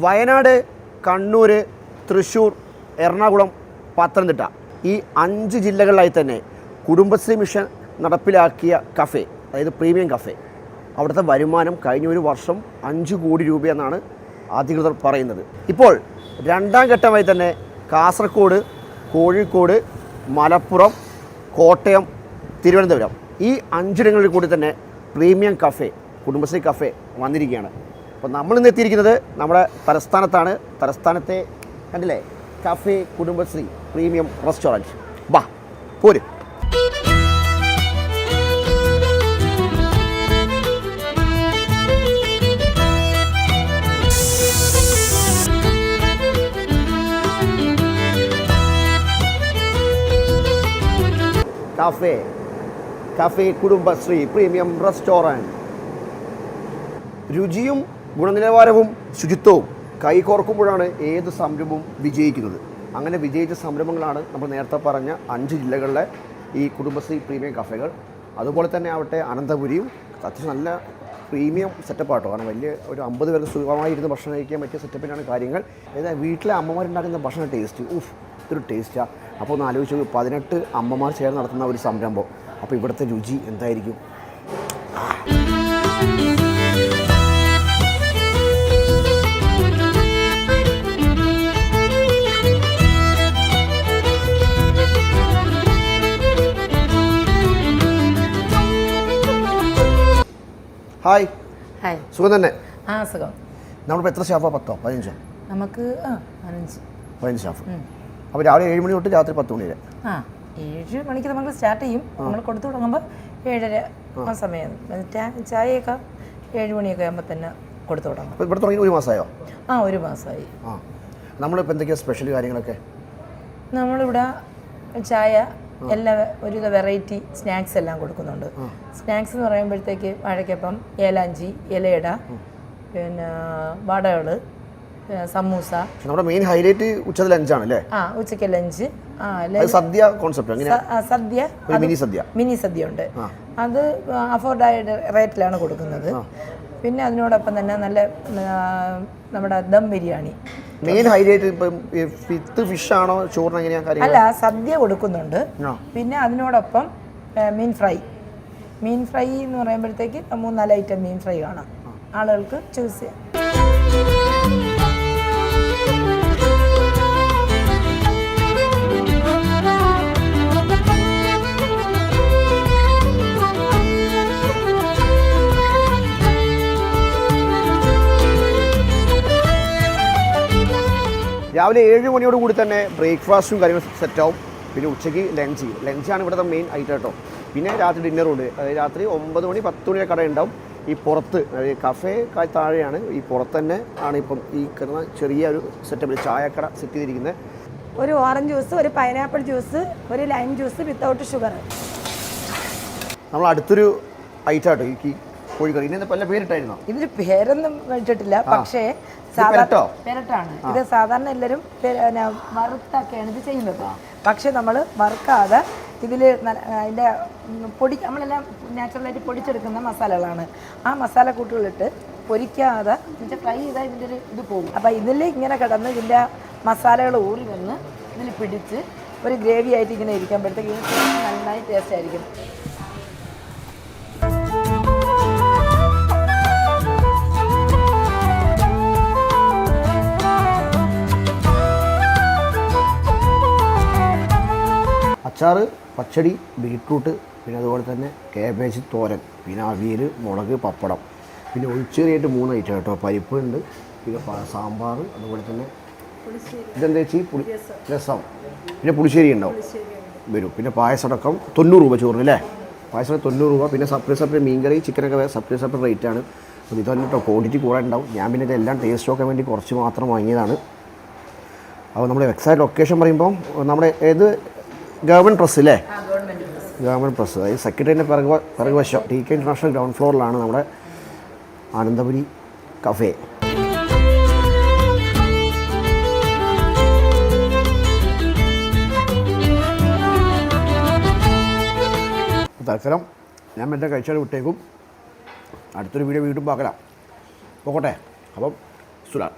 വയനാട് കണ്ണൂർ തൃശ്ശൂർ എറണാകുളം പത്തനംതിട്ട ഈ അഞ്ച് ജില്ലകളിലായി തന്നെ കുടുംബശ്രീ മിഷൻ നടപ്പിലാക്കിയ കഫേ അതായത് പ്രീമിയം കഫേ അവിടുത്തെ വരുമാനം കഴിഞ്ഞ ഒരു വർഷം അഞ്ച് കോടി രൂപയെന്നാണ് അധികൃതർ പറയുന്നത്. ഇപ്പോൾ രണ്ടാം ഘട്ടമായി തന്നെ കാസർഗോഡ് കോഴിക്കോട് മലപ്പുറം കോട്ടയം തിരുവനന്തപുരം ഈ അഞ്ചിടങ്ങളിൽ കൂടി തന്നെ പ്രീമിയം കഫേ കുടുംബശ്രീ കഫേ വന്നിരിക്കുകയാണ്. അപ്പോൾ നമ്മൾ ഇന്ന് എത്തിയിരിക്കുന്നത് നമ്മുടെ തലസ്ഥാനത്താണ്. തലസ്ഥാനത്തെ കണ്ടില്ലേ? കഫേ കുടുംബശ്രീ പ്രീമിയം റെസ്റ്റോറന്റ് വാ പോര്. Cafe cafe Kudumbashree premium restaurant രുചിയും ഗുണനിലവാരവും ശുചിത്വവും കൈകോർക്കുമ്പോഴാണ് ഏത് സംരംഭവും വിജയിക്കുന്നത്. അങ്ങനെ വിജയിച്ച സംരംഭങ്ങളാണ് നമ്മൾ നേരത്തെ പറഞ്ഞ അഞ്ച് ജില്ലകളിലെ ഈ കുടുംബശ്രീ പ്രീമിയം കഫേകൾ. അതുപോലെ തന്നെ ആവട്ടെ അനന്തപുരിയും. അത്യാവശ്യം നല്ല പ്രീമിയം സെറ്റപ്പാട്ടോ. കാരണം വലിയ ഒരു അമ്പത് പേർക്ക് സുഖമായിരുന്ന് ഭക്ഷണം കഴിക്കാൻ പറ്റിയ സെറ്റപ്പിനാണ് കാര്യങ്ങൾ. അതായത് വീട്ടിലെ അമ്മമാരുണ്ടാക്കുന്ന ഭക്ഷണ ടേസ്റ്റ് ഊഫ് ഇതൊരു ടേസ്റ്റാണ് അപ്പോൾ ഒന്ന് ആലോചിച്ച് പതിനെട്ട് അമ്മമാർ ചേർന്ന് നടത്തുന്ന ഒരു സംരംഭം. അപ്പോൾ ഇവിടുത്തെ രുചി എന്തായിരിക്കും? ഹായ്. ഹായ്. സുഖം തന്നെ? ആ സുഖം. നമ്മളിപ്പോൾ എത്ര സ്റ്റാഫാ പത്തോ? പതിനഞ്ചോ? നമുക്ക് ആ പതിനഞ്ച്. പതിനഞ്ച് സ്റ്റാഫ്. അപ്പോൾ രാവിലെ ഏഴ് മണി തൊട്ട് രാത്രി പത്ത് മണി വരെ. ആ ഏഴ് മണിക്ക് നമ്മൾ സ്റ്റാർട്ട് ചെയ്യും. നമ്മൾ കൊടുത്തു തുടങ്ങുമ്പോൾ ഏഴര ആ. സമയം. ചായയൊക്കെ ഏഴ് മണിയൊക്കെ ആകുമ്പോൾ തന്നെ കൊടുത്തു തുടങ്ങും. അപ്പോൾ ഇവിടെ തുടങ്ങി ഒരു മാസമായോ? ആ ഒരു മാസമായി. ആ. നമ്മളിപ്പോൾ എന്തൊക്കെയാണ് സ്പെഷ്യൽ കാര്യങ്ങളൊക്കെ? നമ്മളിവിടെ ചായ എല്ലാ ഒരുവിധ വെറൈറ്റി സ്നാക്സ് എല്ലാം കൊടുക്കുന്നുണ്ട്. സ്നാക്സ് എന്ന് പറയുമ്പോഴത്തേക്ക് വാഴക്കപ്പം ഏലാഞ്ചി ഇലയിട പിന്നെ വടകൾ സമൂസ. നമ്മുടെ മെയിൻ ഹൈലൈറ്റ് ഉച്ചത്തെ ലഞ്ചാണ് അല്ലേ ആ ഉച്ചയ്ക്ക് ലഞ്ച് സദ്യ കോൺസെപ്റ്റ് അങ്ങനെ സദ്യ. ഒരു മിനി സദ്യ. മിനി സദ്യ ഉണ്ട്. അത് അഫോർഡായ റേറ്റിലാണ് കൊടുക്കുന്നത്. പിന്നെ അതിനോടൊപ്പം തന്നെ നല്ല നമ്മുടെ ദം ബിരിയാണി. മെയിൻ ഹൈലൈറ്റ് ഇപ്പം ഫിഷ് ആണോ ചോറിന് എങ്ങനെയാ അല്ല സദ്യ കൊടുക്കുന്നുണ്ട്. പിന്നെ അതിനോടൊപ്പം മീൻ ഫ്രൈ. മീൻ ഫ്രൈ എന്ന് പറയുമ്പോഴത്തേക്ക് മൂന്നാൽ ഐറ്റം മീൻ ഫ്രൈ കാണാം. ആളുകൾക്ക് ചൂസ് ചെയ്യാം. രാവിലെ ഏഴ് മണിയോട് കൂടി തന്നെ ബ്രേക്ക്ഫാസ്റ്റും കാര്യങ്ങളും സെറ്റാവും. പിന്നെ ഉച്ചയ്ക്ക് ലഞ്ച് ലഞ്ചാണ് ഇവിടുത്തെ മെയിൻ ഐറ്റം കേട്ടോ. പിന്നെ രാത്രി ഡിന്നറുണ്ട് അതായത് രാത്രി ഒമ്പത് മണി പത്ത് മണി കട ഉണ്ടാവും. ഈ പുറത്ത് അതായത് കഫേ താഴെയാണ്. ഈ പുറത്ത് തന്നെ ആണ് ഇപ്പം ഈ കിടന്ന ചെറിയ ഒരു സെറ്റപ്പിൽ ചായക്കട സെറ്റ് ചെയ്തിരിക്കുന്നത്. ഒരു ഓറഞ്ച് ജ്യൂസ് ഒരു പൈനാപ്പിൾ ജ്യൂസ് ഒരു ലൈം ജ്യൂസ് വിത്തൗട്ട് ഷുഗർ നമ്മൾ അടുത്തൊരു ഐറ്റം കേട്ടോ. ഈ കോഴിക്കറി. ഇതിന് പല പേരിട്ടായിരുന്നു? ഇതിന് പേരൊന്നും വെച്ചിട്ടില്ല പക്ഷേ? പെരട്ടാണ്. ഇത് സാധാരണ എല്ലാവരും വറുത്തൊക്കെയാണ് ഇത് ചെയ്യുന്നത്. പക്ഷെ നമ്മൾ വറുക്കാതെ ഇതിൽ അതിന്റെ പൊടി നമ്മളെല്ലാം നാച്ചുറലായിട്ട് പൊടിച്ചെടുക്കുന്ന മസാലകളാണ്. ആ മസാല കൂട്ടുകളിട്ട് പൊരിക്കാതെ ഇതിന്റെ ഫ്രൈ ചെയ്താൽ ഇതിന്റെ ഒരു ഇത് പോകും. അപ്പോൾ ഇതിൽ ഇങ്ങനെ കിടന്ന് ഇതിന്റെ മസാലകൾ ഊറി വന്ന് ഇതിൽ പിടിച്ച് ഒരു ഗ്രേവി ആയിട്ട് ഇങ്ങനെ ഇരിക്കുമ്പോഴത്തേക്ക് ഇതിന് നന്നായി ടേസ്റ്റ് ആയിരിക്കും. അച്ചാറ് പച്ചടി ബീട്രൂട്ട് പിന്നെ അതുപോലെ തന്നെ കാബേജ് തോരൻ പിന്നെ അവിയൽ മുളക് പപ്പടം. പിന്നെ ഒഴിച്ചേറിയായിട്ട് മൂന്ന് ഐറ്റം കേട്ടോ. പരിപ്പ് ഉണ്ട് പിന്നെ സാമ്പാർ അതുപോലെ തന്നെ ഇതെന്താ ചേച്ചി? പുളി രസം. പിന്നെ പുളിശ്ശേരി ഉണ്ടാവും വരും. പിന്നെ പായസടക്കം തൊണ്ണൂറ് രൂപ ചോറിന് അല്ലേ? പായസം തൊണ്ണൂറ് രൂപ. പിന്നെ സെപ്പറേറ്റ് സെപ്പറേറ്റ് മീൻകറി ചിക്കനൊക്കെ സെപ്പറേറ്റ് സെപ്പറേറ്റ് റേറ്റ് ആണ്. അപ്പോൾ ഇതന്നെ കേട്ടോ. ക്വാണ്ടിറ്റി കൂടെ ഉണ്ടാവും. ഞാൻ പിന്നെ ഇതെല്ലാം ടേസ്റ്റ് നോക്കാൻ വേണ്ടി കുറച്ച് മാത്രം വാങ്ങിയതാണ്. അപ്പോൾ നമ്മുടെ എക്സാക്ട് ലൊക്കേഷൻ പറയുമ്പോൾ നമ്മുടെ ഏത് ഗവൺമെന്റ് പ്രസ് അല്ലേ ഗവൺമെന്റ് പ്രസ്. അതായത് സെക്രട്ടറിന്റെ പിറകു പിറകുവശം ടി കെ ഇന്റർനാഷണൽ ഗ്രൗണ്ട് ഫ്ലോറിലാണ് നമ്മുടെ ആനന്ദപുരി കഫേ. തൽക്കാലം ഞാൻ എന്റെ കഴിച്ചാൽ വിട്ടേക്കും. അടുത്തൊരു വീഡിയോ വീണ്ടും പാക്കലാം. പോകട്ടെ അപ്പം സുരാ